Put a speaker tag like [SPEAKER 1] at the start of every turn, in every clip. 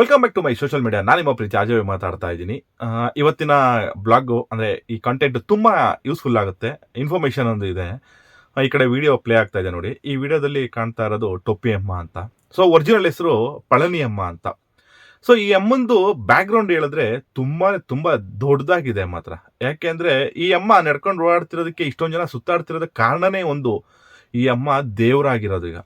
[SPEAKER 1] Welcome back to my social media ನಾನು ನಿಮ್ಮ ಪ್ರೀತಿ ಅಜಯ್ ಮಾತಾಡ್ತಾ ಇದ್ದೀನಿ. ಇವತ್ತಿನ ಬ್ಲಾಗು, ಅಂದರೆ ಈ ಕಂಟೆಂಟ್ ತುಂಬ ಯೂಸ್ಫುಲ್ ಆಗುತ್ತೆ. ಇನ್ಫಾರ್ಮೇಷನ್ ಒಂದು ಇದೆ. ಈ ಕಡೆ ವಿಡಿಯೋ ಪ್ಲೇ ಆಗ್ತಾ ಇದೆ ನೋಡಿ. ಈ ವಿಡಿಯೋದಲ್ಲಿ ಕಾಣ್ತಾ ಇರೋದು ಟೊಪ್ಪಿ ಅಮ್ಮ ಅಂತ. ಸೊ ಒರಿಜಿನಲ್ ಹೆಸರು ಪಳನಿ ಅಮ್ಮ ಅಂತ. ಸೊ ಈ ಅಮ್ಮಂದು ಬ್ಯಾಕ್ಗ್ರೌಂಡ್ ಹೇಳಿದ್ರೆ ತುಂಬಾ ತುಂಬ ದೊಡ್ಡದಾಗಿದೆ ಮಾತ್ರ. ಯಾಕೆಂದ್ರೆ ಈ ಅಮ್ಮ ನಡ್ಕೊಂಡು ಓಡಾಡ್ತಿರೋದಕ್ಕೆ ಇಷ್ಟೊಂದು ಜನ ಸುತ್ತಾಡ್ತಿರೋದಕ್ಕೆ ಕಾರಣನೇ ಒಂದು ಈ ಅಮ್ಮ ದೇವರಾಗಿರೋದು ಈಗ.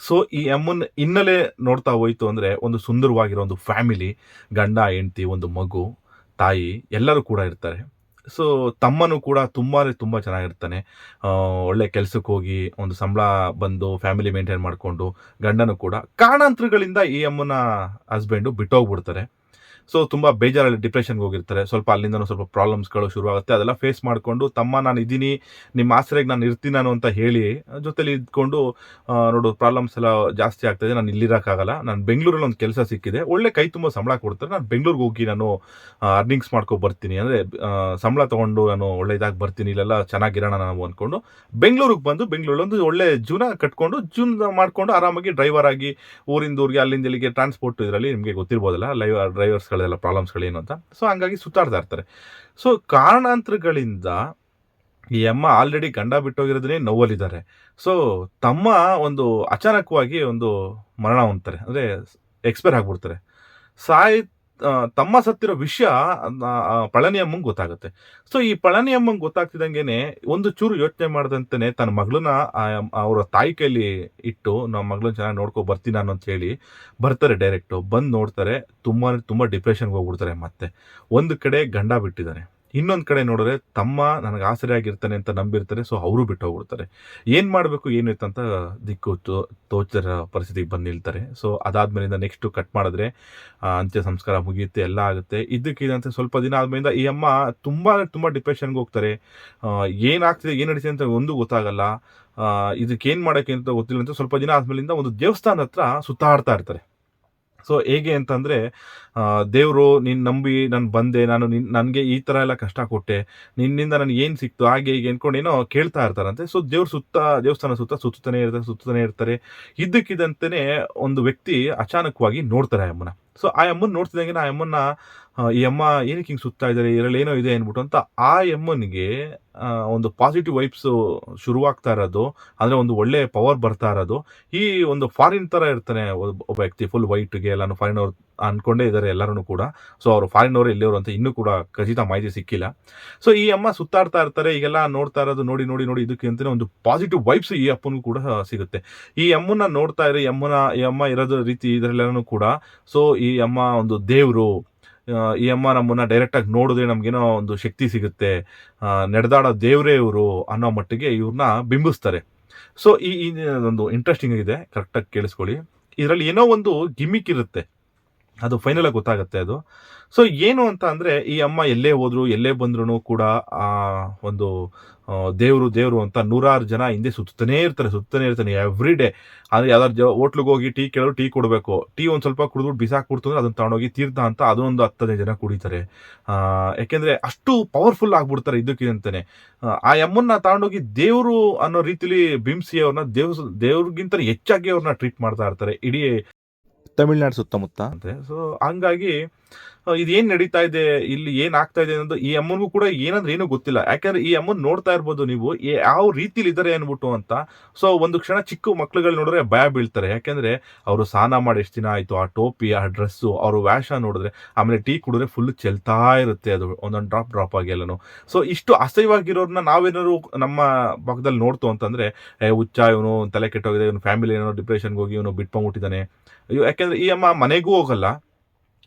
[SPEAKER 1] ಸೊ ಈ ಅಮ್ಮನ ಹಿನ್ನೆಲೆ ನೋಡ್ತಾ ಹೋಯ್ತು ಅಂದ್ರೆ ಒಂದು ಸುಂದರವಾಗಿರೋ ಒಂದು ಫ್ಯಾಮಿಲಿ ಗಂಡ, ಹೆಂಡತಿ, ಒಂದು ಮಗು, ತಾಯಿ ಎಲ್ಲರೂ ಕೂಡ ಇರ್ತಾರೆ. ಸೊ ತಮ್ಮನು ಕೂಡ ತುಂಬಾ ತುಂಬ ಚೆನ್ನಾಗಿರ್ತಾನೆ. ಒಳ್ಳೆ ಕೆಲಸಕ್ಕೆ ಹೋಗಿ ಒಂದು ಸಂಬಳ ಬಂದು ಫ್ಯಾಮಿಲಿ ಮೇಂಟೈನ್ ಮಾಡಿಕೊಂಡು ಗಂಡನು ಕೂಡ ಕಾರಣಾಂತರಗಳಿಂದ ಈ ಅಮ್ಮನ ಹಸ್ಬೆಂಡು ಬಿಟ್ಟೋಗ್ಬಿಡ್ತಾರೆ. ಸೊ ತುಂಬ ಬೇಜಾರಲ್ಲಿ ಡಿಪ್ರೆಷನ್ಗೆ ಹೋಗಿರ್ತಾರೆ. ಸ್ವಲ್ಪ ಅಲ್ಲಿಂದನೂ ಸ್ವಲ್ಪ ಪ್ರಾಬ್ಲಮ್ಸ್ಗಳು ಶುರುವಾಗುತ್ತೆ. ಅದೆಲ್ಲ ಫೇಸ್ ಮಾಡಿಕೊಂಡು, ತಮ್ಮ ನಾನು ಇದ್ದೀನಿ, ನಿಮ್ಮ ಆಸರೆಗೆ ನಾನು ಇರ್ತೀನಿ ನಾನು ಅಂತ ಹೇಳಿ, ಜೊತೆಲಿ ಇದ್ಕೊಂಡು ನೋಡು ಪ್ರಾಬ್ಲಮ್ಸ್ ಎಲ್ಲ ಜಾಸ್ತಿ ಆಗ್ತಾಯಿದೆ ನಾನು ಇಲ್ಲಿರೋಕ್ಕಾಗಲ್ಲ. ನಾನು ಬೆಂಗಳೂರಲ್ಲಿ ಒಂದು ಕೆಲಸ ಸಿಕ್ಕಿದೆ. ಒಳ್ಳೆ ಕೈ ತುಂಬ ಸಂಬಳ ಕೊಡ್ತಾರೆ. ನಾನು ಬೆಂಗಳೂರಿಗೆ ಹೋಗಿ ನಾನು ಅರ್ನಿಂಗ್ಸ್ ಮಾಡ್ಕೊ ಬರ್ತೀನಿ. ಅಂದರೆ ಸಂಬಳ ತೊಗೊಂಡು ನಾನು ಒಳ್ಳೆ ಇದಾಗಿ ಬರ್ತೀನಿ. ಇಲ್ಲೆಲ್ಲ ಚೆನ್ನಾಗಿರೋಣ ನಾವು ಅಂದ್ಕೊಂಡು ಬೆಂಗಳೂರಿಗೆ ಬಂದು ಬೆಂಗಳೂರಲ್ಲಿ ಒಂದು ಒಳ್ಳೆ ಜೀವನ ಕಟ್ಕೊಂಡು ಜೀವನ ಮಾಡಿಕೊಂಡು ಆರಾಮಾಗಿ ಡ್ರೈವರ್ ಆಗಿ ಊರಿಂದ ಊರಿಗೆ, ಅಲ್ಲಿಂದ ಇಲ್ಲಿಗೆ ಟ್ರಾನ್ಸ್ಪೋರ್ಟ್ ಇದರಲ್ಲಿ ನಿಮಗೆ ಗೊತ್ತಿರ್ಬೋದಲ್ಲ, ಲೈವ್ ಡ್ರೈವರ್ಸ್ಗಳೆಲ್ಲ ಪ್ರಾಬ್ಲಮ್ಸ್ಗಳೇನು ಅಂತ. ಸೊ ಹಂಗಾಗಿ ಸುತ್ತಾಡ್ತಾ ಇರ್ತಾರೆ. ಸೊ ಕಾರಣಾಂತರಗಳಿಂದ ಈ ಅಮ್ಮ ಆಲ್ರೆಡಿ ಗಂಡ ಬಿಟ್ಟೋಗಿರೋದನ್ನೇ ನೋವಲ್ಲಿದ್ದಾರೆ. ಸೊ ತಮ್ಮ ಒಂದು ಅಚಾನಕವಾಗಿ ಒಂದು ಮರಣ ಹೊಂದ್ತಾರೆ ಅಂದರೆ ಎಕ್ಸ್ಪೈರ್ ಆಗ್ಬಿಡ್ತಾರೆ. ಸಾಯ್ ತಮ್ಮ ಸತ್ತಿರೋ ವಿಷಯ ಆ, ಆ, ಪಳನಿ ಅಮ್ಮಂಗೆ ಗೊತ್ತಾಗುತ್ತೆ. ಸೊ ಈ ಪಳನಿ ಗೊತ್ತಾಗ್ತಿದ್ದಂಗೆ ಒಂದು ಚೂರು ಯೋಚನೆ ಮಾಡ್ದಂತೆನೆ ತನ್ನ ಮಗಳನ್ನ ಅವರ ತಾಯಿ ಕೈಲಿ ಇಟ್ಟು ನಮ್ಮ ಮಗಳನ್ನ ಚೆನ್ನಾಗಿ ನೋಡ್ಕೊ ಬರ್ತೀನಿ ನಾನು ಅಂತ ಹೇಳಿ ಬರ್ತಾರೆ ಡೈರೆಕ್ಟು. ಬಂದು ನೋಡ್ತಾರೆ ತುಂಬ ತುಂಬ ಡಿಪ್ರೆಷನ್ಗೆ ಹೋಗ್ಬಿಡ್ತಾರೆ ಮತ್ತೆ. ಒಂದು ಕಡೆ ಗಂಡ ಬಿಟ್ಟಿದ್ದಾನೆ. ಇನ್ನೊಂದು ಕಡೆ ನೋಡಿದ್ರೆ ತಮ್ಮ ನನಗೆ ಆಸರೆ ಆಗಿರ್ತಾನೆ ಅಂತ ನಂಬಿರ್ತಾರೆ ಸೊ ಅವರು ಬಿಟ್ಟು ಹೋಗ್ಬಿಡ್ತಾರೆ. ಏನು ಮಾಡಬೇಕು, ಏನು ಅಂತ ದಿಕ್ಕು ತೋ, ತೋಚರ ಪರಿಸ್ಥಿತಿಗೆ ಬಂದು ನಿಲ್ತಾರೆ. ಸೊ ಅದಾದ್ಮೇಲಿಂದ ನೆಕ್ಸ್ಟು ಕಟ್ ಮಾಡಿದ್ರೆ ಅಂತ್ಯ ಸಂಸ್ಕಾರ ಮುಗಿಯುತ್ತೆ, ಎಲ್ಲ ಆಗುತ್ತೆ. ಇದಕ್ಕಿದಂತೆ ಸ್ವಲ್ಪ ದಿನ ಆದ್ಮೇಲಿಂದ ಈ ಅಮ್ಮ ತುಂಬ ತುಂಬ ಡಿಪ್ರೆಷನ್ಗೆ ಹೋಗ್ತಾರೆ. ಏನಾಗ್ತಿದೆ ಏನು ನಡೀತಿದೆ ಅಂತ ಒಂದು ಗೊತ್ತಾಗಲ್ಲ. ಇದಕ್ಕೆ ಏನು ಮಾಡೋಕ್ಕೆ ಅಂತ ಗೊತ್ತಿಲ್ಲ ಅಂತ ಸ್ವಲ್ಪ ದಿನ ಆದ್ಮೇಲಿಂದ ಒಂದು ದೇವಸ್ಥಾನ ಹತ್ರ ಸುತ್ತಾಡ್ತಾ ಇರ್ತಾರೆ. ಸೊ ಹೇಗೆ ಅಂತಂದರೆ ದೇವರು ನೀನು ನಂಬಿ ನಾನು ಬಂದೆ, ನಾನು ನಿನ್ನ ನನಗೆ ಈ ಥರ ಎಲ್ಲ ಕಷ್ಟ ಕೊಟ್ಟೆ, ನಿನ್ನಿಂದ ನನಗೆ ಏನು ಸಿಕ್ತು, ಹಾಗೆ ಹೀಗೆ ಅಂದ್ಕೊಂಡು ಏನೋ ಕೇಳ್ತಾ ಇರ್ತಾರಂತೆ. ಸೊ ದೇವ್ರ ಸುತ್ತ, ದೇವಸ್ಥಾನ ಸುತ್ತ ಸುತ್ತಾನೆ ಇರ್ತಾರೆ ಸುತ್ತಾನೆ ಇರ್ತಾರೆ. ಇದ್ದಕ್ಕಿದ್ದಂತೆಯೇ ಒಂದು ವ್ಯಕ್ತಿ ಅಚಾನಕವಾಗಿ ನೋಡ್ತಾರೆ ಅಮ್ಮನ ಸೊ ಆ ಅಮ್ಮನ ನೋಡ್ತಿದ್ದಂಗೆ ಆ ಅಮ್ಮನ ಈ ಅಮ್ಮ ಏನಕ್ಕೆ ಹಿಂಗೆ ಸುತ್ತಾ ಇದ್ದಾರೆ ಇದರಲ್ಲಿ ಏನೋ ಇದೆ ಅಂದ್ಬಿಟ್ಟು ಅಂತ ಆ ಅಮ್ಮನಿಗೆ ಒಂದು ಪಾಸಿಟಿವ್ ವೈಬ್ಸ್ ಶುರುವಾಗ್ತಾ ಇರೋದು, ಅಂದರೆ ಒಂದು ಒಳ್ಳೆ ಪವರ್ ಬರ್ತಾ ಇರೋದು. ಈ ಒಂದು ಫಾರಿನ್ ಥರ ಇರ್ತಾನೆ ಒಬ್ಬ ವ್ಯಕ್ತಿ ಫುಲ್ ವೈಟ್ಗೆ ಎಲ್ಲಾನು ಫಾರಿನ್ ಅವ್ರು ಅಂದ್ಕೊಂಡೇ ಇದ್ದಾರೆ ಎಲ್ಲರೂ ಕೂಡ. ಸೊ ಅವರು ಫಾರಿನ್ ಅವರು ಎಲ್ಲಿಯವರು ಅಂತ ಇನ್ನೂ ಕೂಡ ಖಚಿತ ಮಾಹಿತಿ ಸಿಕ್ಕಿಲ್ಲ. ಸೊ ಈ ಅಮ್ಮ ಸುತ್ತಾಡ್ತಾ ಇರ್ತಾರೆ, ಈಗೆಲ್ಲ ನೋಡ್ತಾ ಇರೋದು ನೋಡಿ ನೋಡಿ ನೋಡಿ ಇದಕ್ಕೆ ಅಂತಾನೆ ಒಂದು ಪಾಸಿಟಿವ್ ವೈಬ್ಸ್ ಈ ಅಪ್ಪನಿಗೂ ಕೂಡ ಸಿಗುತ್ತೆ. ಈ ಅಮ್ಮನ ನೋಡ್ತಾ ಇರೋ ಈ ಅಮ್ಮನ, ಈ ಅಮ್ಮ ಇರೋದ್ರ ರೀತಿ ಇದರಲ್ಲೆಲ್ಲನೂ ಕೂಡ ಸೊ ಈ ಅಮ್ಮ ಒಂದು ದೇವರು ಈ ಅಮ್ಮ ನಮ್ಮನ್ನ ಡೈರೆಕ್ಟಾಗಿ ನೋಡಿದ್ರೆ ನಮಗೇನೋ ಒಂದು ಶಕ್ತಿ ಸಿಗುತ್ತೆ. ನಡೆದಾಡೋ ದೇವರೇ ಇವರು ಅನ್ನೋ ಮಟ್ಟಿಗೆ ಇವ್ರನ್ನ ಬಿಂಬಿಸ್ತಾರೆ. ಸೊ ಈ ಒಂದು ಇಂಟ್ರೆಸ್ಟಿಂಗ್ ಆಗಿದೆ. ಕರೆಕ್ಟಾಗಿ ಕೇಳಿಸ್ಕೊಳ್ಳಿ. ಇದರಲ್ಲಿ ಏನೋ ಒಂದು ಗಿಮಿಕ್ ಇರುತ್ತೆ. ಅದು ಫೈನಲ್ ಆಗಿ ಗೊತ್ತಾಗುತ್ತೆ ಅದು. ಸೊ ಏನು ಅಂತ ಅಂದರೆ, ಈ ಅಮ್ಮ ಎಲ್ಲೇ ಹೋದ್ರು, ಎಲ್ಲೇ ಬಂದ್ರೂ ಕೂಡ, ಆ, ಒಂದು ದೇವರು ದೇವರು ಅಂತ ನೂರಾರು ಜನ ಹಿಂದೆ ಸುತ್ತಾನೇ ಇರ್ತಾರೆ ಸುತ್ತಾನೆ ಇರ್ತಾನೆ ಎವ್ರಿ ಡೇ ಅಂದರೆ ಯಾವ್ದಾದ್ರು ಜ ಹೋಟ್ಲಿಗೆ ಹೋಗಿ ಟೀ ಕೇಳೋರು ಟೀ ಕೊಡಬೇಕು. ಟೀ ಒಂದು ಸ್ವಲ್ಪ ಕುಡಿದ್ಬಿಟ್ಟು ಬಿಸಾಕ್ಬಿಡ್ತು ಅಂದ್ರೆ ಅದನ್ನ ತಗೊಂಡೋಗಿ ತೀರ್ಥ ಅಂತ ಅದೊಂದು ಹತ್ತನೇ ಜನ ಕುಡಿತಾರೆ. ಯಾಕೆಂದರೆ ಅಷ್ಟು ಪವರ್ಫುಲ್ ಆಗ್ಬಿಡ್ತಾರೆ ಇದಕ್ಕಿದಂತಾನೆ ಆ ಅಮ್ಮನ್ನ ತಗೊಂಡೋಗಿ ದೇವರು ಅನ್ನೋ ರೀತಿಲಿ ಬಿಂಬಿಸಿ ಅವ್ರನ್ನ ದೇವ್ ದೇವ್ರಿಗಿಂತ ಹೆಚ್ಚಾಗಿ ಅವ್ರನ್ನ ಟ್ರೀಟ್ ಮಾಡ್ತಾ ಇರ್ತಾರೆ. ಇಡೀ ತಮಿಳ್ನಾಡು ಸುತ್ತಮುತ್ತ? ಅಂತೆ ಸೊ ಹಂಗಾಗಿ ಇದೇನ್ ನಡೀತಾ ಇದೆ? ಇಲ್ಲಿ ಏನ್ ಆಗ್ತಾ ಇದೆ ಅನ್ನೋದು ಈ ಅಮ್ಮನಿಗೂ ಕೂಡ ಏನಂದ್ರೆ ಏನೂ ಗೊತ್ತಿಲ್ಲ. ಯಾಕಂದ್ರೆ ಈ ಅಮ್ಮನ್ ನೋಡ್ತಾ ಇರ್ಬೋದು ನೀವು ಯಾವ ರೀತಿಲಿ ಇದ್ದಾರೆ ಅನ್ಬಿಟ್ಟು ಅಂತ. ಸೊ ಒಂದು ಕ್ಷಣ ಚಿಕ್ಕ ಮಕ್ಳುಗಳು ನೋಡಿದ್ರೆ ಭಯ ಬೀಳ್ತಾರೆ. ಯಾಕಂದ್ರೆ ಅವರು ಸ್ನಾನ ಮಾಡಿ ಎಷ್ಟು ದಿನ ಆಯ್ತು? ಆ ಟೋಪಿ, ಆ ಡ್ರೆಸ್ಸು ಅವರು ವ್ಯಾಷ ನೋಡಿದ್ರೆ ಆಮೇಲೆ ಟೀ ಕುಡಿದ್ರೆ ಫುಲ್ ಚೆಲ್ತಾ ಇರುತ್ತೆ ಅದು. ಒಂದೊಂದು ಡ್ರಾಪ್ ಡ್ರಾಪ್ ಆಗಿ ಎಲ್ಲನು. ಸೊ ಇಷ್ಟು ಅಸಹ್ಯವಾಗಿರೋರ್ನ ನಾವೇನಾದ್ರು ನಮ್ಮ ಭಾಗದಲ್ಲಿ ನೋಡ್ತು ಅಂತಂದ್ರೆ ಹುಚ್ಚ, ಇವನು ತಲೆ ಕೆಟ್ಟೋಗಿದೆ, ಇವನು ಫ್ಯಾಮಿಲಿ ಏನೋ ಡಿಪ್ರೆಷನ್ಗೆ ಹೋಗಿ, ಇವನು ಬಿಟ್ಕೊಂಡ್ಬಿಟ್ಟಿದ್ದಾನೆ. ಯಾಕೆಂದ್ರೆ ಈ ಅಮ್ಮ ಮನೆಗೂ ಹೋಗಲ್ಲ.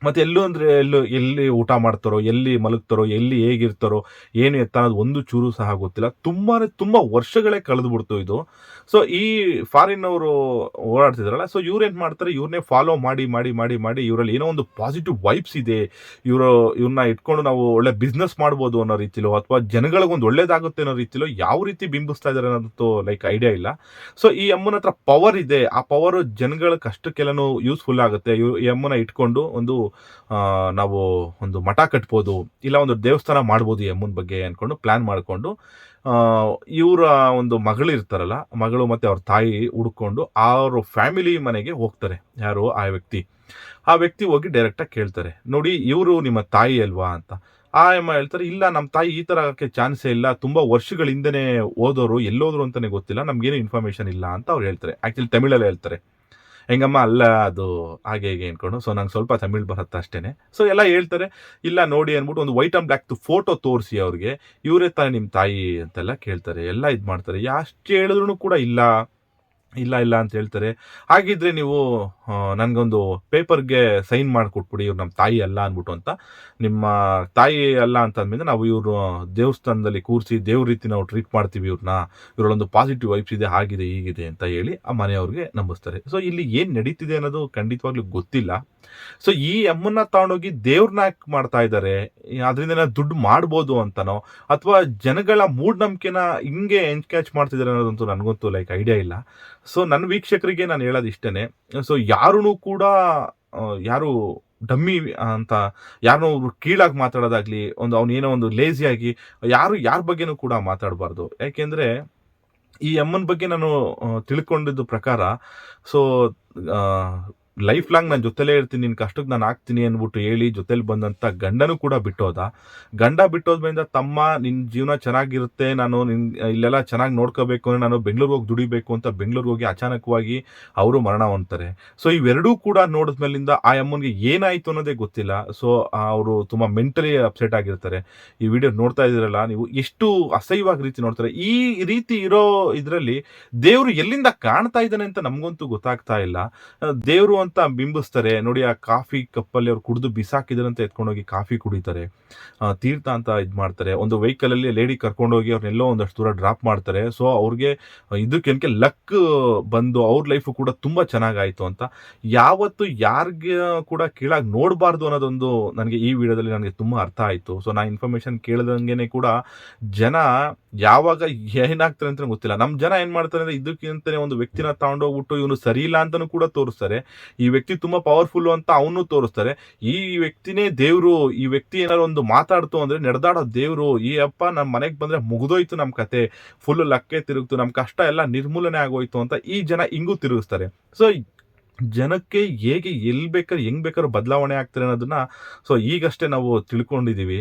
[SPEAKER 1] ಮತ್ತೆ ಎಲ್ಲೂ ಅಂದ್ರೆ ಎಲ್ಲೂ ಎಲ್ಲಿ ಊಟ ಮಾಡ್ತಾರೋ, ಎಲ್ಲಿ ಮಲಗ್ತಾರೋ, ಎಲ್ಲಿ ಹೇಗಿರ್ತಾರೋ, ಏನು ಎತ್ತ ಅನ್ನೋದು ಒಂದು ಚೂರು ಸಹ ಗೊತ್ತಿಲ್ಲ. ತುಂಬಾ ತುಂಬ ವರ್ಷಗಳೇ ಕಳೆದು ಬಿಡ್ತು ಇದು. ಸೊ ಈ ಫಾರಿನ್ ಅವರು ಓಡಾಡ್ತಿದ್ರಲ್ಲ ಸೊ ಇವ್ರು ಏನು ಮಾಡ್ತಾರೆ ಇವ್ರನ್ನೇ ಫಾಲೋ ಮಾಡಿ ಮಾಡಿ ಮಾಡಿ ಮಾಡಿ ಇವರಲ್ಲಿ ಏನೋ ಒಂದು ಪಾಸಿಟಿವ್ ವೈಬ್ಸ್ ಇದೆ. ಇವರು ಇವ್ರನ್ನ ಇಟ್ಕೊಂಡು ನಾವು ಒಳ್ಳೆ ಬಿಸ್ನೆಸ್ ಮಾಡ್ಬೋದು ಅನ್ನೋ ರೀತಿಲೋ, ಅಥವಾ ಜನಗಳಿಗೊಂದು ಒಳ್ಳೇದಾಗುತ್ತೆ ಅನ್ನೋ ರೀತಿಲೋ ಯಾವ ರೀತಿ ಬಿಂಬಿಸ್ತಾ ಇದ್ದಾರೆ ಅನ್ನೋದು ಲೈಕ್ ಐಡಿಯಾ ಇಲ್ಲ. ಸೊ ಈ ಅಮ್ಮನ ಹತ್ರ ಪವರ್ ಇದೆ. ಆ ಪವರ್ ಜನಗಳ ಕಷ್ಟಕ್ಕೆಲ್ಲನೂ ಯೂಸ್ಫುಲ್ ಆಗುತ್ತೆ. ಇವ್ರು ಈ ಅಮ್ಮನ ಇಟ್ಕೊಂಡು ಒಂದು ನಾವು ಒಂದು ಮಠ ಕಟ್ಬೋದು, ಇಲ್ಲ ಒಂದು ದೇವಸ್ಥಾನ ಮಾಡ್ಬೋದು ಈ ಅಮ್ಮನ ಬಗ್ಗೆ ಅಂದ್ಕೊಂಡು ಪ್ಲ್ಯಾನ್ ಮಾಡಿಕೊಂಡು ಇವರ ಒಂದು ಮಗಳು ಇರ್ತಾರಲ್ಲ, ಮಗಳು ಮತ್ತು ಅವ್ರ ತಾಯಿ ಹುಡ್ಕೊಂಡು ಅವ್ರ ಫ್ಯಾಮಿಲಿ ಮನೆಗೆ ಹೋಗ್ತಾರೆ. ಯಾರು? ಆ ವ್ಯಕ್ತಿ. ಆ ವ್ಯಕ್ತಿ ಹೋಗಿ ಡೈರೆಕ್ಟಾಗಿ ಕೇಳ್ತಾರೆ, ನೋಡಿ, ಇವರು ನಿಮ್ಮ ತಾಯಿ ಅಲ್ವಾ? ಅಂತ. ಆ ಅಮ್ಮ ಹೇಳ್ತಾರೆ, ಇಲ್ಲ ನಮ್ಮ ತಾಯಿ ಈ ಥರ ಆಗೋಕ್ಕೆ ಚಾನ್ಸೇ ಇಲ್ಲ. ತುಂಬ ವರ್ಷಗಳ ಹಿಂದೆನೇ ಓದೋರು ಎಲ್ಲೋದ್ರು ಅಂತಲೇ ಗೊತ್ತಿಲ್ಲ. ನಮಗೇನು ಇನ್ಫಾರ್ಮೇಷನ್ ಇಲ್ಲ ಅಂತ ಅವ್ರು ಹೇಳ್ತಾರೆ. ಆ್ಯಕ್ಚುಲಿ ತಮಿಳಲ್ಲಿ ಹೇಳ್ತಾರೆ. ಹೆಂಗಮ್ಮ ಅಲ್ಲ ಅದು ಹಾಗೆ ಹೀಗೆ ಅನ್ಕೊಂಡು. ಸೊ ನಂಗೆ ಸ್ವಲ್ಪ ತಮಿಳ್ ಬರುತ್ತೆ ಅಷ್ಟೇ ಸೊ ಎಲ್ಲ ಹೇಳ್ತಾರೆ, ಇಲ್ಲ ನೋಡಿ ಅಂದ್ಬಿಟ್ಟು ಒಂದು ವೈಟ್ ಆ್ಯಂಡ್ ಬ್ಲ್ಯಾಕ್ದು ಫೋಟೋ ತೋರಿಸಿ ಅವ್ರಿಗೆ. ಇವರೇ ತಾನೇ ನಿಮ್ಮ ತಾಯಿ ಅಂತೆಲ್ಲ ಕೇಳ್ತಾರೆ. ಎಲ್ಲ ಇದು ಮಾಡ್ತಾರೆ. ಎಷ್ಟು ಹೇಳಿದ್ರು ಕೂಡ ಇಲ್ಲ. ಇಲ್ಲ ಇಲ್ಲ ಅಂತ ಹೇಳ್ತಾರೆ. ಹಾಗಿದ್ರೆ ನೀವು ನನಗೊಂದು ಪೇಪರ್ಗೆ ಸೈನ್ ಮಾಡಿಕೊಟ್ಬಿಡಿ, ಇವ್ರು ನಮ್ಮ ತಾಯಿ ಅಲ್ಲ ಅಂದ್ಬಿಟ್ಟು ಅಂತ. ನಿಮ್ಮ ತಾಯಿ ಅಲ್ಲ ಅಂತ ಅಂದಮೇಲೆ ನಾವು ಇವರು ದೇವಸ್ಥಾನದಲ್ಲಿ ಕೂರಿಸಿ ದೇವ್ರ ರೀತಿ ನಾವು ಟ್ರೀಟ್ ಮಾಡ್ತೀವಿ ಇವ್ರನ್ನ. ಇವರೊಂದು ಪಾಸಿಟಿವ್ ವೈಬ್ಸ್ ಇದೆ, ಹಾಗಿದೆ, ಹೀಗಿದೆ ಅಂತ ಹೇಳಿ ಆ ಮನೆಯವ್ರಿಗೆ ನಂಬಿಸ್ತಾರೆ. ಸೊ ಇಲ್ಲಿ ಏನು ನಡೀತಿದೆ ಅನ್ನೋದು ಖಂಡಿತವಾಗ್ಲೂ ಗೊತ್ತಿಲ್ಲ. ಸೊ ಈ ಅಮ್ಮನ್ನ ತಗೊಂಡೋಗಿ ದೇವ್ರನ್ನ ಯಾಕೆ ಮಾಡ್ತಾ ಇದ್ದಾರೆ ಅದರಿಂದ ದುಡ್ಡು ಮಾಡ್ಬೋದು ಅಂತನೋ, ಅಥವಾ ಜನಗಳ ಮೂಢನಂಬಿಕೆನ ಹಿಂಗೆ ಎನ್ಕ್ಯಾಚ್ ಮಾಡ್ತಿದ್ದಾರೆ ಅನ್ನೋದಂತೂ ನನಗಂತೂ ಲೈಕ್ ಐಡಿಯಾ ಇಲ್ಲ. ಸೊ ನನ್ನ ವೀಕ್ಷಕರಿಗೆ ನಾನು ಹೇಳೋದು ಇಷ್ಟೇ ಸೊ ಯಾರೂ ಕೂಡ ಯಾರು ಡಮ್ಮಿ ಅಂತ ಯಾರನ್ನೋ ಒಬ್ರು ಕೀಳಾಗಿ ಮಾತಾಡೋದಾಗ್ಲಿ, ಒಂದು ಅವನೇನೋ ಒಂದು ಲೇಜಿಯಾಗಿ ಯಾರು, ಯಾರ ಬಗ್ಗೆನೂ ಕೂಡ ಮಾತಾಡಬಾರ್ದು. ಯಾಕೆಂದರೆ, ಈ ಅಮ್ಮನ ಬಗ್ಗೆ ನಾನು ತಿಳ್ಕೊಂಡಿದ್ದು ಪ್ರಕಾರ ಸೊ ಲೈಫ್ ಲಾಂಗ್ ನಾನು ಜೊತೆಲೇ ಇರ್ತೀನಿ ನಿನ್ನ ಕಷ್ಟಕ್ಕೆ ನಾನು ಆಗ್ತೀನಿ ಅಂದ್ಬಿಟ್ಟು ಹೇಳಿ ಜೊತೆಲಿ ಬಂದಂಥ ಗಂಡನೂ ಕೂಡ ಬಿಟ್ಟೋದ. ಗಂಡ ಬಿಟ್ಟೋದ್ರಿಂದ ತಮ್ಮ ನಿನ್ನ ಜೀವನ ಚೆನ್ನಾಗಿರುತ್ತೆ, ನಾನು ನಿನ್ನ ಇಲ್ಲೆಲ್ಲ ಚೆನ್ನಾಗಿ ನೋಡ್ಕೋಬೇಕು ಅಂದರೆ ನಾನು ಬೆಂಗಳೂರಿಗೆ ಹೋಗಿ ದುಡಿಬೇಕು ಅಂತ ಬೆಂಗಳೂರಿಗೆ ಹೋಗಿ ಅಚಾನಕವಾಗಿ ಅವರು ಮರಣ ಹೊಂದ್ತಾರೆ. ಸೊ ಇವೆರಡೂ ಕೂಡ ನೋಡಿದ್ಮೇಲಿಂದ ಆ ಅಮ್ಮನಿಗೆ ಏನಾಯಿತು ಅನ್ನೋದೇ ಗೊತ್ತಿಲ್ಲ. ಸೊ ಅವರು ತುಂಬ ಮೆಂಟಲಿ ಅಪ್ಸೆಟ್ ಆಗಿರ್ತಾರೆ. ಈ ವಿಡಿಯೋ ನೋಡ್ತಾ ಇದ್ದೀರಲ್ಲ, ನೀವು ಎಷ್ಟು ಅಸಹ್ಯವಾಗಿ ರೀತಿ ನೋಡ್ತಾರೆ. ಈ ರೀತಿ ಇರೋ ಇದರಲ್ಲಿ ದೇವರು ಎಲ್ಲಿಂದ ಕಾಣ್ತಾ ಇದ್ದಾನೆ ಅಂತ ನಮಗಂತೂ ಗೊತ್ತಾಗ್ತಾ ಇಲ್ಲ. ದೇವರು ಅಂತ ಬಿಂಬಿಸ್ತಾರೆ. ನೋಡಿ, ಆ ಕಾಫಿ ಕಪ್ಪಲ್ಲಿ ಅವ್ರು ಕುಡಿದು ಬಿಸಾಕಿದ್ರೆ ಅಂತ ಎತ್ಕೊಂಡೋಗಿ ಕಾಫಿ ಕುಡಿತಾರೆ. ತೀರ್ಥ ಅಂತ ಇದು ಮಾಡ್ತಾರೆ. ಒಂದು ವೆಹಿಕಲ್ ಅಲ್ಲಿ ಲೇಡಿ ಕರ್ಕೊಂಡೋಗಿ ಅವ್ರನ್ನೆಲ್ಲೋ ಒಂದಷ್ಟು ದೂರ ಡ್ರಾಪ್ ಮಾಡ್ತಾರೆ. ಸೊ ಅವ್ರಿಗೆ ಇದಕ್ಕೆ ಲಕ್ ಬಂದು ಅವ್ರ ಲೈಫು ಕೂಡ ತುಂಬ ಚೆನ್ನಾಗಾಯಿತು ಅಂತ. ಯಾವತ್ತು ಯಾರಿಗೆ ಕೂಡ ಕೀಳಾಗಿ ನೋಡಬಾರ್ದು ಅನ್ನೋದೊಂದು ನನಗೆ ಈ ವಿಡಿಯೋದಲ್ಲಿ ನನಗೆ ತುಂಬ ಅರ್ಥ ಆಯಿತು. ಸೊ ನಾ ಇನ್ಫಾರ್ಮೇಷನ್ ಕೇಳ್ದಂಗೆ ಕೂಡ ಜನ ಯಾವಾಗ ಏನಾಗ್ತಾರೆ ಅಂತ ಗೊತ್ತಿಲ್ಲ. ನಮ್ಮ ಜನ ಏನು ಮಾಡ್ತಾರೆ ಅಂದರೆ ಇದಕ್ಕಿಂತಲೇ ಒಂದು ವ್ಯಕ್ತಿನ ತಗೊಂಡೋಗ್ಬಿಟ್ಟು ಇವನು ಸರಿ ಇಲ್ಲ ಅಂತಲೂ ಕೂಡ ತೋರಿಸ್ತಾರೆ. ಈ ವ್ಯಕ್ತಿ ತುಂಬ ಪವರ್ಫುಲ್ ಅಂತ ಅವನು ತೋರಿಸ್ತಾರೆ. ಈ ವ್ಯಕ್ತಿನೇ ದೇವರು, ಈ ವ್ಯಕ್ತಿ ಏನಾದ್ರು ಒಂದು ಮಾತಾಡ್ತು ಅಂದರೆ ನಡೆದಾಡೋ ದೇವರು, ಈ ಅಪ್ಪ ನಮ್ಮ ಮನೆಗೆ ಬಂದರೆ ಮುಗಿದೋಯ್ತು ನಮ್ಮ ಕತೆ. ಫುಲ್ ಲಕ್ಕೆ ತಿರುಗ್ತು ನಮ್ಮ ಕಷ್ಟ ಎಲ್ಲ ನಿರ್ಮೂಲನೆ ಆಗೋಯ್ತು ಅಂತ ಈ ಜನ ಹಿಂಗೂ ತಿರುಗಿಸ್ತಾರೆ. ಸೊ ಜನಕ್ಕೆ ಹೇಗೆ ಎಲ್ಲಿ ಬೇಕಾದ್ರೆ, ಹೆಂಗ್ ಬೇಕಾದ್ರೂ ಬದಲಾವಣೆ ಆಗ್ತಾರೆ ಅನ್ನೋದನ್ನ ಸೊ ಈಗಷ್ಟೇ ನಾವು ತಿಳ್ಕೊಂಡಿದ್ದೀವಿ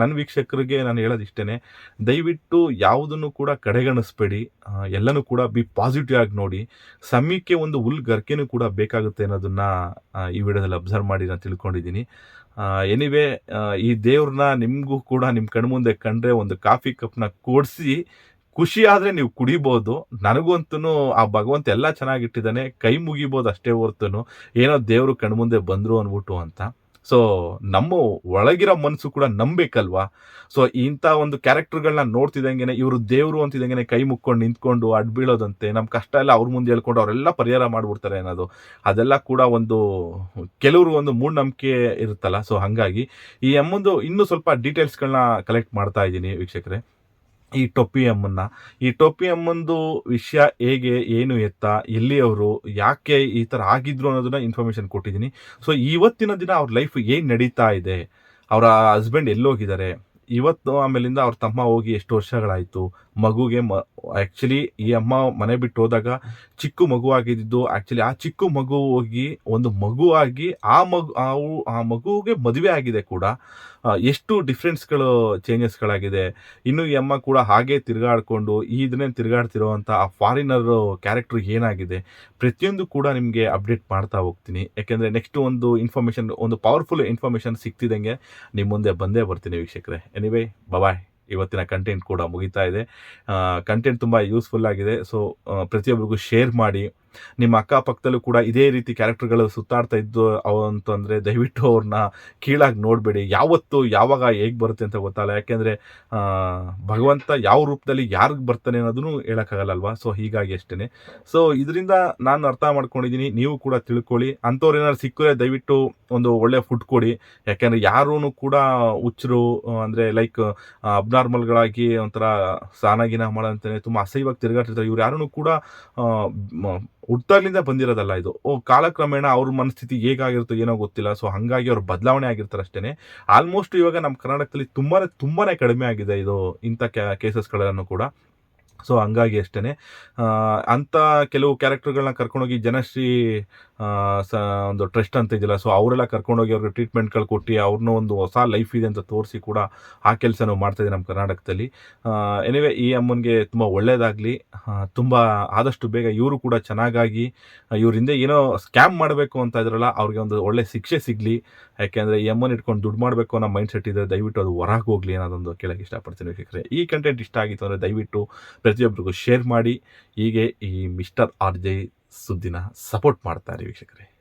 [SPEAKER 1] ನನ್ನ ವೀಕ್ಷಕರಿಗೆ ನಾನು ಹೇಳೋದು ಇಷ್ಟೇ ದಯವಿಟ್ಟು ಯಾವುದನ್ನು ಕೂಡ ಕಡೆಗಣಿಸ್ಬೇಡಿ. ಎಲ್ಲನೂ ಕೂಡ ಬಿ ಪಾಸಿಟಿವ್ ಆಗಿ ನೋಡಿ. ಸಮಯಕ್ಕೆ ಒಂದು ಹುಲ್ ಗರ್ಕೆನೂ ಕೂಡ ಬೇಕಾಗುತ್ತೆ ಅನ್ನೋದನ್ನ ಈ ವಿಡಿಯೋದಲ್ಲಿ ಅಬ್ಸರ್ವ್ ಮಾಡಿ ನಾನು ತಿಳ್ಕೊಂಡಿದ್ದೀನಿ ಎನಿವೆ ಈ ದೇವ್ರನ್ನ ನಿಮಗೂ ಕೂಡ ನಿಮ್ಮ ಕಣ್ಮುಂದೆ ಕಂಡ್ರೆ ಒಂದು ಕಾಫಿ ಕಪ್ನ ಕೊಡಿಸಿ ಖುಷಿ ಆದರೆ ನೀವು ಕುಡಿಬೋದು. ನನಗಂತೂ ಆ ಭಗವಂತ ಎಲ್ಲ ಚೆನ್ನಾಗಿಟ್ಟಿದ್ದಾನೆ. ಕೈ ಮುಗಿಬೋದು ಅಷ್ಟೇ ಹೊರ್ತುನು. ಏನೋ ದೇವರು ಕಣ್ಮುಂದೆ ಬಂದರು ಅಂದ್ಬಿಟ್ಟು ಅಂತ. ಸೊ ನಮ್ಮ ಒಳಗಿರೋ ಮನಸ್ಸು ಕೂಡ ನಂಬೇಕಲ್ವಾ? ಸೊ ಇಂಥ ಒಂದು ಕ್ಯಾರೆಕ್ಟರ್ಗಳನ್ನ ನೋಡ್ತಿದ್ದಂಗೆ ಇವರು ದೇವರು ಅಂತಿದಂಗೆ ಕೈ ಮುಕ್ಕೊಂಡು ನಿಂತ್ಕೊಂಡು ಅಡ್ಬೀಳೋದಂತೆ ನಮ್ಮ ಕಷ್ಟ ಎಲ್ಲ ಅವ್ರ ಮುಂದೆ ಹೇಳ್ಕೊಂಡು ಅವರೆಲ್ಲ ಪರಿಹಾರ ಮಾಡಿಬಿಡ್ತಾರೆ ಅನ್ನೋದು. ಅದೆಲ್ಲ ಕೂಡ ಒಂದು ಕೆಲವರು ಒಂದು ಮೂಢನಂಬಿಕೆ ಇರುತ್ತಲ್ಲ. ಸೊ ಹಾಗಾಗಿ ಈ ಎಮ್ಮೊಂದು ಇನ್ನೂ ಸ್ವಲ್ಪ ಡೀಟೇಲ್ಸ್ಗಳನ್ನ ಕಲೆಕ್ಟ್ ಮಾಡ್ತಾ ಇದ್ದೀನಿ ವೀಕ್ಷಕರೇ. ಈ ಟೊಪ್ಪಿ ಈ ಟೊಪ್ಪಿ ಅಮ್ಮಂದು ವಿಷಯ ಹೇಗೆ, ಏನು ಎತ್ತ, ಎಲ್ಲಿಯವರು, ಯಾಕೆ ಈ ಥರ ಆಗಿದ್ರು ಅನ್ನೋದನ್ನ ಇನ್ಫಾರ್ಮೇಷನ್ ಕೊಟ್ಟಿದ್ದೀನಿ. ಸೊ ಇವತ್ತಿನ ದಿನ ಅವ್ರ ಲೈಫ್ ಏನು ನಡೀತಾ ಇದೆ? ಅವರ ಹಸ್ಬೆಂಡ್ ಎಲ್ಲೋಗಿದ್ದಾರೆ. ಇವತ್ತು ಆಮೇಲಿಂದ ಅವ್ರ ತಮ್ಮ ಹೋಗಿ ಎಷ್ಟು ವರ್ಷಗಳಾಯಿತು? ಮಗುಗೆ ಮ ಆ್ಯಕ್ಚುಲಿ ಈ ಅಮ್ಮ ಮನೆ ಬಿಟ್ಟು ಹೋದಾಗ ಚಿಕ್ಕ ಮಗು ಆಗಿದ್ದು ಆ್ಯಕ್ಚುಲಿ ಆ ಚಿಕ್ಕ ಮಗು ಹೋಗಿ ಒಂದು ಮಗು ಆಗಿ ಆ ಮಗು, ಆ ಮಗುಗೆ ಮಗುವಿಗೆ ಮದುವೆ ಆಗಿದೆ ಕೂಡ. ಎಷ್ಟು ಡಿಫ್ರೆನ್ಸ್ಗಳು ಚೇಂಜಸ್ಗಳಾಗಿದೆ ಇನ್ನು ಈ ಕೂಡ ಹಾಗೆ ತಿರುಗಾಡ್ಕೊಂಡು ಇದನ್ನೇ ತಿರುಗಾಡ್ತಿರೋ ಅಂತ ಆ ಫಾರಿನರ್ ಕ್ಯಾರೆಕ್ಟರ್ ಏನಾಗಿದೆ? ಪ್ರತಿಯೊಂದು ಕೂಡ ನಿಮಗೆ ಅಪ್ಡೇಟ್ ಮಾಡ್ತಾ ಹೋಗ್ತೀನಿ. ಯಾಕೆಂದರೆ ನೆಕ್ಸ್ಟ್ ಒಂದು ಇನ್ಫಾರ್ಮೇಷನ್ ಒಂದು ಪವರ್ಫುಲ್ ಇನ್ಫಾರ್ಮೇಷನ್ ಸಿಗ್ತಿದ್ದಂಗೆ ನಿಮ್ಮ ಮುಂದೆ ಬಂದೇ ಬರ್ತೀನಿ ವೀಕ್ಷಕರೇ. ಎನಿವೇ ಬಬಾಯ್ ಇವತ್ತಿನ ಕಂಟೆಂಟ್ ಕೂಡ ಮುಗಿತಾ ಇದೆ. ಕಂಟೆಂಟ್ ತುಂಬ ಯೂಸ್ಫುಲ್ ಆಗಿದೆ. ಸೊ ಪ್ರತಿಯೊಬ್ಬರಿಗೂ ಶೇರ್ ಮಾಡಿ. ನಿಮ್ಮ ಅಕ್ಕಪಕ್ಕದಲ್ಲೂ ಕೂಡ ಇದೇ ರೀತಿ ಕ್ಯಾರೆಕ್ಟರ್ಗಳು ಸುತ್ತಾಡ್ತಾ ಇದ್ದು ಅಂತಂದರೆ ದಯವಿಟ್ಟು ಅವ್ರನ್ನ ಕೀಳಾಗಿ ನೋಡಬೇಡಿ. ಯಾವತ್ತು, ಯಾವಾಗ ಹೇಗೆ ಬರುತ್ತೆ ಅಂತ ಗೊತ್ತಲ್ಲ. ಯಾಕೆಂದರೆ ಭಗವಂತ ಯಾವ ರೂಪದಲ್ಲಿ ಯಾರಿಗೆ ಬರ್ತಾನೆ ಅನ್ನೋದನ್ನು ಹೇಳೋಕ್ಕಾಗಲ್ಲಲ್ವಾ? ಸೊ, ಹೀಗಾಗಿ ಅಷ್ಟೇ ಸೊ, ಇದರಿಂದ ನಾನು ಅರ್ಥ ಮಾಡ್ಕೊಂಡಿದ್ದೀನಿ ನೀವು ಕೂಡ ತಿಳ್ಕೊಳ್ಳಿ. ಅಂಥವ್ರು ಏನಾದ್ರು ಸಿಕ್ಕರೆ ದಯವಿಟ್ಟು ಒಂದು ಒಳ್ಳೆ ಫುಡ್ ಕೊಡಿ. ಯಾಕೆಂದರೆ ಯಾರೂ ಕೂಡ ಹುಚ್ಚರು, ಅಂದರೆ ಲೈಕ್ ಅಬ್ನಾರ್ಮಲ್ಗಳಾಗಿ ಒಂಥರ ಸ್ನಾನಗಿನ ಮಾಡೋ ತುಂಬ ಅಸಹ್ಯವಾಗಿ ತಿರುಗಾಡ್ತಿರ್ತಾರೆ. ಇವ್ರು ಯಾರೂ ಕೂಡ ಹುಟ್ಟಾಗ್ಲಿಂದ ಬಂದಿರೋದಲ್ಲ ಇದು. ಓ, ಕಾಲಕ್ರಮೇಣ ಅವ್ರ ಮನಸ್ಥಿತಿ ಹೇಗಾಗಿರುತ್ತೋ ಏನೋ ಗೊತ್ತಿಲ್ಲ. ಸೊ ಹಾಗಾಗಿ ಅವ್ರು ಬದಲಾವಣೆ ಆಗಿರ್ತಾರೆ ಅಷ್ಟೇ ಆಲ್ಮೋಸ್ಟ್ ಇವಾಗ ನಮ್ಮ ಕರ್ನಾಟಕದಲ್ಲಿ ತುಂಬಾ ತುಂಬಾ ಕಡಿಮೆ ಆಗಿದೆ ಇದು ಇಂಥ ಕೇಸಸ್ಗಳನ್ನು ಕೂಡ. ಸೊ ಹಂಗಾಗಿ ಅಷ್ಟೇ ಅಂಥ ಕೆಲವು ಕ್ಯಾರೆಕ್ಟರ್ಗಳನ್ನ ಕರ್ಕೊಂಡೋಗಿ ಜನಶ್ರೀ ಸ, ಒಂದು ಟ್ರಸ್ಟ್ ಅಂತ ಇದೆಯಲ್ಲ ಸೊ ಅವರೆಲ್ಲ ಕರ್ಕೊಂಡೋಗಿ ಅವ್ರಿಗೆ ಟ್ರೀಟ್ಮೆಂಟ್ಗಳು ಕೊಟ್ಟು ಅವ್ರನ್ನ ಒಂದು ಹೊಸ ಲೈಫ್ ಇದೆ ಅಂತ ತೋರಿಸಿ ಕೂಡ ಆ ಕೆಲಸ ನಾವು ಮಾಡ್ತಾಯಿದ್ದೀವಿ ನಮ್ಮ ಕರ್ನಾಟಕದಲ್ಲಿ. ಎನಿವೆ ಈ ಅಮ್ಮನಿಗೆ ತುಂಬ ಒಳ್ಳೆಯದಾಗಲಿ ತುಂಬ ಆದಷ್ಟು ಬೇಗ ಇವರು ಕೂಡ ಚೆನ್ನಾಗಾಗಿ ಇವರಿಂದ ಏನೋ ಸ್ಕ್ಯಾಮ್ ಮಾಡಬೇಕು ಅಂತ ಇದ್ರಲ್ಲ, ಅವ್ರಿಗೆ ಒಂದು ಒಳ್ಳೆ ಶಿಕ್ಷೆ ಸಿಗಲಿ. ಯಾಕೆಂದರೆ ಈ ಅಮ್ಮನ ಇಟ್ಕೊಂಡು ದುಡ್ಡು ಮಾಡಬೇಕು ಅನ್ನೋ ಮೈಂಡ್ ಸೆಟ್ ಇದ್ದರೆ ದಯವಿಟ್ಟು ಅದು ಹೊರಗೆ ಹೋಗಲಿ ಅನ್ನೋದೊಂದು ಕೇಳಕ್ಕೆ ಇಷ್ಟಪಡ್ತೀನಿ ವೀಕ್ಷಕರೇ. ಈ ಕಂಟೆಂಟ್ ಇಷ್ಟ ಆಗಿತ್ತು ಅಂದರೆ ದಯವಿಟ್ಟು ಪ್ರತಿಯೊಬ್ಬರಿಗೂ ಶೇರ್ ಮಾಡಿ. ಹೀಗೆ ಈ ಮಿಸ್ಟರ್ ಆರ್ ಜೆ ಸುದ್ದಿನ ಸಪೋರ್ಟ್ ಮಾಡ್ತಾರೆ ವೀಕ್ಷಕರೇ.